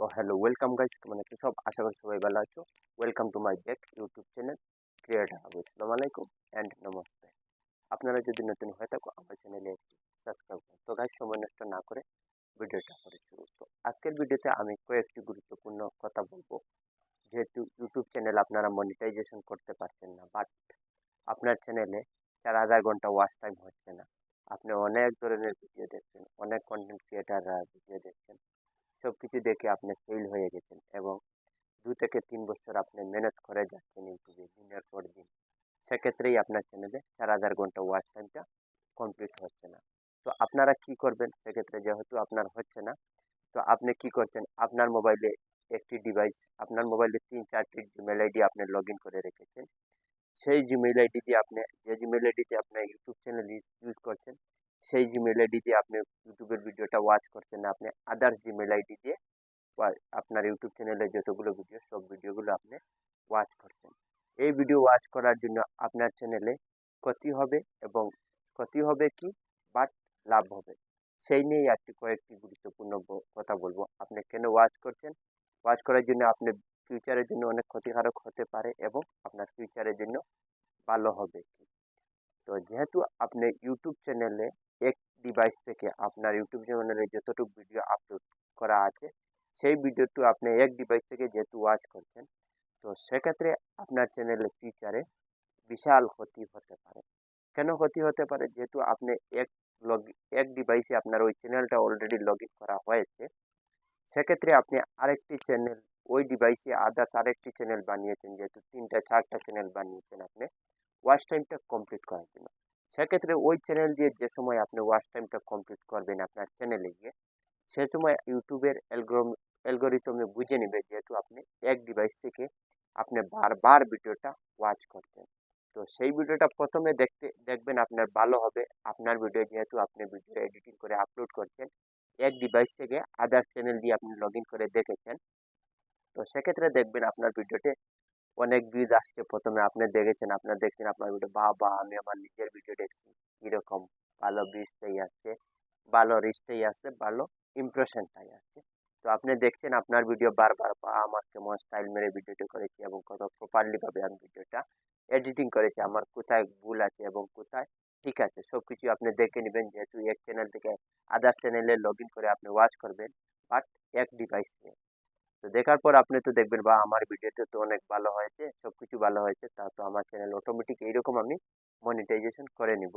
তো hello welcome guys কেমন আছো সব? আশা করি সবাই ভালো আছো। Welcome to my back YouTube channel creator Habu আসসালামু আলাইকুম অ্যান্ড নমস্তে। আপনারা যদি নতুন হয়ে থাকো, আমার চ্যানেলে সাবস্ক্রাইব করুন তো গাইজ সময় নষ্ট না করে ভিডিওটা করে শুরু। তো আজকের ভিডিওতে আমি কয়েকটি গুরুত্বপূর্ণ কথা বলব। যেহেতু ইউটিউব চ্যানেল আপনারা মনিটাইজেশন করতে পারছেন না বাট আপনার চ্যানেলে চার হাজার ঘণ্টা ওয়াচ টাইম হচ্ছে না। আপনি অনেক ধরনের ভিডিও দেখছেন, অনেক কন্টেন্ট ক্রিয়েটাররা ভিডিও দেখছেন। সব কিছু দেখে আপনি ফেল হয়ে গেছেন এবং দু থেকে তিন বছর আপনি মেহনত করে যাচ্ছেন ইউটিউবে দিনের পর দিন। সেক্ষেত্রেই আপনার চ্যানেলে চার হাজার ঘণ্টা ওয়াচ টাইমটা কমপ্লিট হচ্ছে না। তো আপনারা কি করবেন? সেক্ষেত্রে যেহেতু আপনার হচ্ছে না, তো আপনি কি করছেন? আপনার মোবাইলে একটি ডিভাইস আপনার মোবাইলে তিন চারটি জিমেল আইডি আপনি লগ ইন করে রেখেছেন। সেই জিমেল আইডি দিয়ে আপনি, যে জিমেল আইডিতে আপনার ইউটিউব চ্যানেল ইউজ করছেন সেই জিমেল আইডি দিয়ে আপনি ইউটিউবের ভিডিওটা ওয়াচ করছেন, আপনি আদার্স জিমেল আইডি দিয়ে আপনার ইউটিউব চ্যানেলে যতগুলো ভিডিও সব ভিডিওগুলো আপনি ওয়াচ করছেন। এই ভিডিও ওয়াচ করার জন্য আপনার চ্যানেলে ক্ষতি হবে এবং ক্ষতি হবে কি? বাট লাভ হবে। সেই নিয়েই একটি কয়েকটি গুরুত্বপূর্ণ কথা বলব। আপনি কেন ওয়াচ করছেন? ওয়াচ করার জন্য আপনি ফিউচারের জন্য অনেক ক্ষতিকারক হতে পারে এবং আপনার ফিউচারের জন্য ভালো হবে। তো যেহেতু আপনি ইউটিউব চ্যানেলে এক ডিভাইস থেকে আপনার ইউটিউব চ্যানেলে যতটুকু ভিডিও আপলোড করা আছে, সেই ভিডিওটু আপনি এক ডিভাইস থেকে যেহেতু ওয়াচ করছেন, তো সেক্ষেত্রে আপনার চ্যানেলের ফিউচারে বিশাল ক্ষতি হতে পারে। কেন ক্ষতি হতে পারে? যেহেতু আপনি এক লগ এক ডিভাইসে আপনার ওই চ্যানেলটা অলরেডি লগ ইন করা হয়েছে, সেক্ষেত্রে আপনি আরেকটি চ্যানেল ওই ডিভাইসে আদার্স আরেকটি চ্যানেল বানিয়েছেন, যেহেতু তিনটা, চারটা চ্যানেল বানিয়েছেন আপনি ওয়াচ টাইমটা কমপ্লিট করার জন্য। সেক্ষেত্রে ওই চ্যানেল দিয়ে যে সময় আপনি ওয়াচ টাইমটা কমপ্লিট করবেন আপনার চ্যানেলে গিয়ে, সে সময় ইউটিউবের অ্যালগ্রোম অ্যালগোরিথমে বুঝে নেবে যেহেতু আপনি এক ডিভাইস থেকে আপনি বারবার ভিডিওটা ওয়াচ করছেন। তো সেই ভিডিওটা প্রথমে দেখতে, দেখবেন আপনার ভালো হবে। আপনার ভিডিও যেহেতু আপনি ভিডিও এডিটিং করে আপলোড করছেন, এক ডিভাইস থেকে আদার চ্যানেল দিয়ে আপনি লগ করে দেখেছেন। তো সেক্ষেত্রে দেখবেন আপনার ভিডিওতে অনেক ভিউজ আসছে প্রথমে। আপনি দেখেছেন, আপনার দেখছেন, আপনার ভিডিও বা বা আমি আমার নিজের ভিডিও দেখছি। কীরকম? ভালো ভিউজটাই আসছে, ভালো রিচটাই আসছে, ভালো ইমপ্রেশনটাই আসছে। তো আপনি দেখছেন, আপনার ভিডিও বারবার বা আমার কেমন স্টাইল মেরে ভিডিওটি করেছি এবং কত প্রপারলিভাবে আমি ভিডিওটা এডিটিং করেছি। আমার কোথায় ভুল আছে এবং কোথায় ঠিক আছে? সব কিছু আপনি দেখে নেবেন, যেহেতু এক চ্যানেল থেকে আদার চ্যানেলে লগ করে আপনি ওয়াচ করবেন বাট এক ডিভাইস নিয়ে। তো দেখার পর আপনি তো দেখবেন বা আমার ভিডিওতে তো অনেক ভালো হয়েছে সব কিছু ভালো হয়েছে, তা তো আমার চ্যানেল অটোমেটিক এইরকম আমি মনিটাইজেশন করে নিব।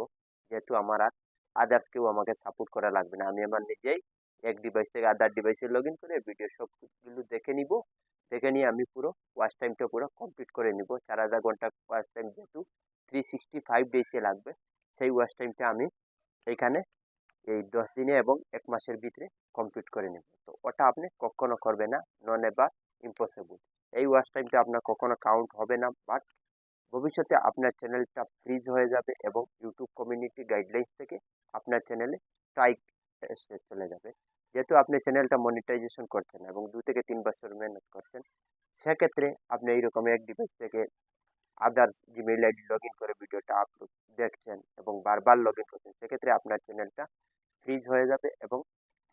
যেহেতু আমার আর আদার্স কেউ আমাকে সাপোর্ট করা লাগবে না। আমি আমার নিজেই এক ডিভাইস থেকে আদার ডিভাইসে লগ ইন করে ভিডিও সবগুলো দেখে নিব। দেখে নিয়ে আমি পুরো ওয়াচ টাইমটা পুরো কমপ্লিট করে নিব। চার হাজার ঘণ্টা ওয়াচ টাইম যেহেতু থ্রি সিক্সটি ফাইভ ডেজে লাগবে, সেই ওয়াচ টাইমটা আমি এইখানে এই দশ দিনে এবং এক মাসের ভিতরে কমপ্লিট করে নেব। ওটা আপনি কখনো করবে না। নন এবার ইম্পসিবল এই ওয়াচ টাইমটা আপনার কখনো কাউন্ট হবে না বাট ভবিষ্যতে আপনার চ্যানেলটা ফ্রিজ হয়ে যাবে এবং ইউটিউব কমিউনিটি গাইডলাইন্স থেকে আপনার চ্যানেলে স্ট্রাইক এসে চলে যাবে। যেহেতু আপনি চ্যানেলটা মনিটাইজেশন করছেন এবং দু থেকে তিন বছর মেহনত করছেন, সেক্ষেত্রে আপনি এইরকম এক ডিভাইস থেকে other Gmail ID log in করে ভিডিওটা আপলোড দেখছেন এবং বারবার লগ ইন করছেন, সেক্ষেত্রে আপনার চ্যানেলটা ফ্রিজ হয়ে যাবে এবং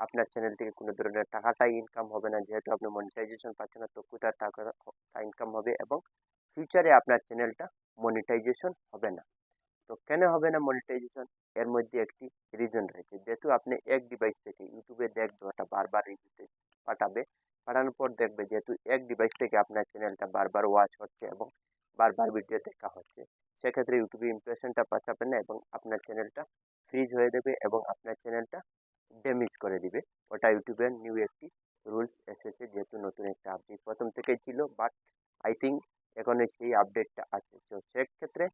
আপনার চ্যানেল থেকে কোনো ধরনের টাকাটাই ইনকাম হবে না। যেহেতু আপনি মনিটাইজেশন পাচ্ছেন না, তো কোথায় টাকা ইনকাম হবে এবং ফিউচারে আপনার চ্যানেলটা মনিটাইজেশন হবে না। তো কেন হবে না মনিটাইজেশন এর মধ্যে একটি রিজন রয়েছে। যেহেতু আপনি এক ডিভাইস থেকে ইউটিউবে দেখবে ওটা বারবার রিভিউতে পাঠাবে, পাঠানোর পর দেখবে যেহেতু এক ডিভাইস থেকে আপনার চ্যানেলটা বারবার ওয়াচ হচ্ছে এবং বারবার ভিডিও দেখা হচ্ছে, সেক্ষেত্রে ইউটিউবে ইমপ্রেশনটা পাঠাবে না এবং আপনার চ্যানেলটা ফ্রিজ হয়ে দেবে এবং আপনার চ্যানেলটা ড্যামেজ করে দিবে। ওটা ইউটিউবের নিউ একটি রুলস এসেছে, যেহেতু নতুন একটা আপডেট প্রথম থেকেই ছিল বাট আই থিঙ্ক এখন সেই আপডেটটা আছে। তো সেক্ষেত্রে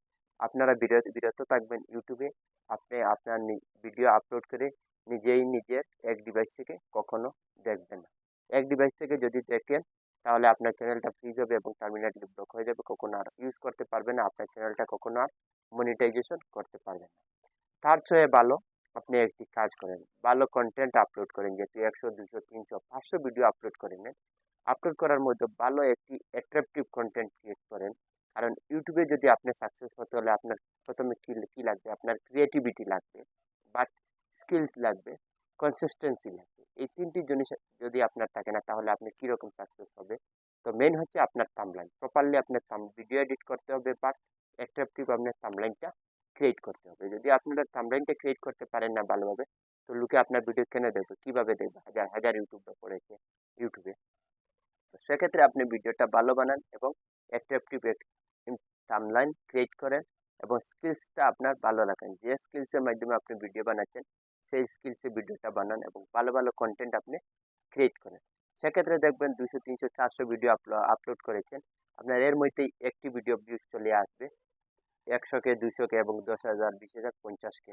আপনারা বিরত বিরত থাকবেন ইউটিউবে আপনি আপনার ভিডিও আপলোড করে নিজেই নিজের এক ডিভাইস থেকে কখনো দেখবেন না। এক ডিভাইস থেকে যদি দেখেন, তাহলে আপনার চ্যানেলটা ফ্রিজ হবে এবং টার্মিনেটলি ব্লক হয়ে যাবে। কখনো আর ইউজ করতে পারবেন না। আপনার চ্যানেলটা কখনো আর মনিটাইজেশন করতে পারবেন না। তার চেয়ে ভালো আপনি একটি কাজ করেন, ভালো কন্টেন্ট আপলোড করেন, যেহেতু একশো, দুশো, তিনশো, পাঁচশো ভিডিও আপলোড করে নেন আপলোড করার মধ্যে ভালো একটি অ্যাট্রাকটিভ কন্টেন্ট ক্রিয়েট করেন। কারণ ইউটিউবে যদি আপনি সাকসেস হতে হলে আপনার প্রথমে কী কী লাগবে? আপনার ক্রিয়েটিভিটি লাগবে বাট স্কিলস লাগবে কনসিস্টেন্সি লাগবে। এই তিনটি জিনিস যদি আপনার থাকে না, তাহলে আপনি কীরকম সাকসেস হবে? তো মেন হচ্ছে আপনার থামলাইন প্রপারলি আপনার থাম ভিডিও এডিট করতে হবে বাট অ্যাট্রাকটিভ আপনার থামলাইনটা ক্রিয়েট করতে হবে। যদি আপনারা থামলাইনটা ক্রিয়েট করতে পারেন না ভালোভাবে, তো লোকে আপনার ভিডিও কেন দেখবে কীভাবে দেখবে হাজার হাজার ইউটিউবে পড়েছে ইউটিউবে তো সেক্ষেত্রে আপনি ভিডিওটা ভালো বানান এবং অ্যাট্রাকটিভ থামলাইন ক্রিয়েট করেন এবং স্কিলসটা আপনার ভালো রাখেন। যে স্কিলসের মাধ্যমে আপনি ভিডিও বানাচ্ছেন, সেই স্কিলসে ভিডিওটা বানান এবং ভালো ভালো কন্টেন্ট আপনি ক্রিয়েট করেন। সেক্ষেত্রে দেখবেন দুশো তিনশো, চারশো ভিডিও আপলোড করেছেন। আপনার এর মধ্যেই একটি ভিডিও ভিউজ চলে আসবে। একশোকে দুশোকে এবং দশ হাজার, বিশ হাজার, পঞ্চাশকে।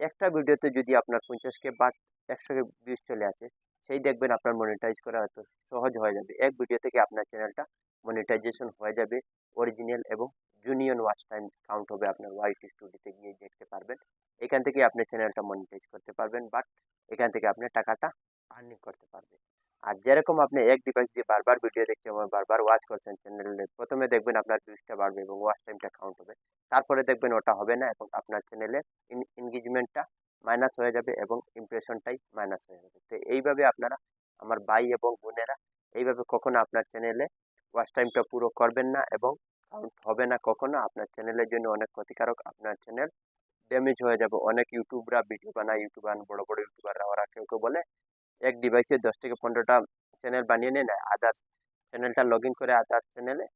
একটা ভিডিওতে যদি আপনার পঞ্চাশকে বা একশোকে ভিউজ চলে আসে, সেই দেখবেন আপনার মনিটাইজ করা হয়তো সহজ হয়ে যাবে। এক ভিডিও থেকে আপনার চ্যানেলটা মনিটাইজেশন হয়ে যাবে অরিজিনাল এবং জুনিয়র ওয়াচ টাইম কাউন্ট হবে আপনার ওয়াইট স্টুডিওতে গিয়ে দেখতে পারবেন। এখান থেকে আপনি চ্যানেলটা মনিটাইজ করতে পারবেন বাট এখান থেকে আপনি টাকাটা আর্নিং করতে পারবেন। আর যেরকম আপনি এক ডিভাইস দিয়ে বারবার ভিডিও দেখছেন এবং বারবার ওয়াচ করছেন চ্যানেলে প্রথমে দেখবেন আপনার ভিউজটা বাড়বে এবং ওয়াচ টাইমটা কাউন্ট হবে। তারপরে দেখবেন ওটা হবে না এবং আপনার চ্যানেলে এনগেজমেন্টটা মাইনাস হয়ে যাবে এবং ইমপ্রেশনটাই মাইনাস হয়ে যাবে। তো এইভাবে আপনারা, আমার ভাই এবং বোনেরা, এইভাবে কখনো আপনার চ্যানেলে ওয়াচ টাইমটা পুরো করবেন না এবং কাউন্ট হবে না কখনো। আপনার চ্যানেলের জন্য অনেক ক্ষতিকারক। আপনার চ্যানেল ড্যামেজ হয়ে যাবে। অনেক ইউটিউবরা ভিডিও বানায় ইউটিউবার বড় বড় ইউটিউবাররা ওরা কেউ কেউ বলে এক ডিভাইসে দশ থেকে পনেরোটা চ্যানেল বানিয়ে নেন আদার্স চ্যানেলটা লগ ইন করে আদার্স চ্যানেলে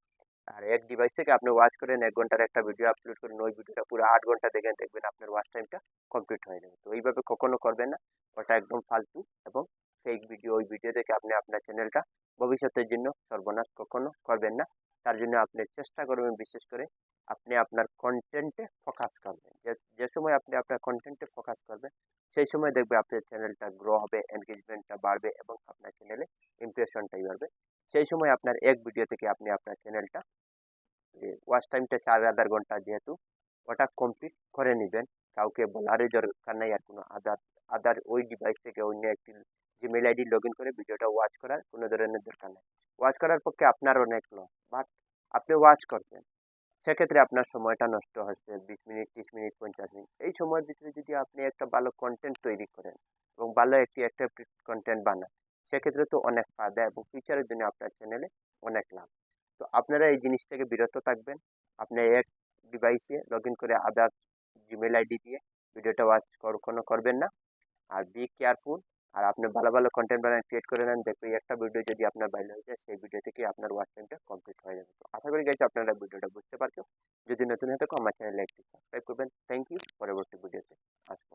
আর এক ডিভাইস থেকে আপনি ওয়াচ করেন এক ঘণ্টার একটা ভিডিও আপলোড করেন ওই ভিডিওটা পুরো আট ঘণ্টা দেখেন দেখবেন আপনার ওয়াচ টাইমটা কমপ্লিট হয়ে যাবে। তো এইভাবে কখনো করবেন না, ওটা একদম ফালতু এবং ফেক ভিডিও ওই ভিডিও দেখে আপনি আপনার চ্যানেলটা ভবিষ্যতের জন্য সর্বনাশ কখনো করবেন না। তার জন্য আপনি চেষ্টা করবেন বিশেষ করে আপনি আপনার কন্টেন্টে ফোকাস করবেন। যে সময় আপনি আপনার কন্টেন্টে ফোকাস করবেন, সেই সময় দেখবে আপনার চ্যানেলটা গ্রো হবে এনগেজমেন্টটা বাড়বে এবং আপনার চ্যানেলে ইমপ্রেশনটাই বাড়বে। সেই সময় আপনার এক ভিডিও থেকে আপনি আপনার চ্যানেলটা ওয়াচ টাইমটা চার আধার ঘণ্টা যেহেতু, ওটা কমপ্লিট করে নেবেন। কাউকে বলারই দরকার নেই আর কোনো আদার আদার ওই ডিভাইস থেকে অন্য একটি জিমেল আইডি লগ ইন করে ভিডিওটা ওয়াচ করার কোনো ধরনের দরকার নেই। ওয়াচ করার পক্ষে আপনার অনেক লস বাট আপনি ওয়াচ করবেন। সেক্ষেত্রে আপনার সময়টা নষ্ট হচ্ছে, বিশ মিনিট, তিরিশ মিনিট, পঞ্চাশ মিনিট। এই সময়ের ভিতরে যদি আপনি একটা ভালো কন্টেন্ট তৈরি করেন এবং ভালো একটি একটা কন্টেন্ট বানান, সেক্ষেত্রে তো অনেক ফায়দা এবং ফিউচারের জন্য আপনার চ্যানেলে অনেক লাভ। তো আপনারা এই জিনিস থেকে বিরত থাকবেন। আপনি এক ডিভাইসে লগ ইন করে আদার জিমেল আইডি দিয়ে ভিডিওটা ওয়াচ কখনো করবেন না। আর বি কেয়ারফুল আর আপনি ভালো ভালো কন্টেন্ট বানান ক্রিয়েট করে নেন দেখুন একটা ভিডিও যদি আপনার ভাইরাল হয়ে যায়, সেই ভিডিও থেকে আপনার ওয়াচ টাইমটা কমপ্লিট হয়ে যাবে। তো আশা করি গেছি আপনারা ভিডিওটা বুঝতে পারছ। যদি নতুন হয়ে থাকো, আমার চ্যানেলে একটি সাবস্ক্রাইব করবেন। থ্যাংক ইউ পরবর্তী ভিডিওতে আসব।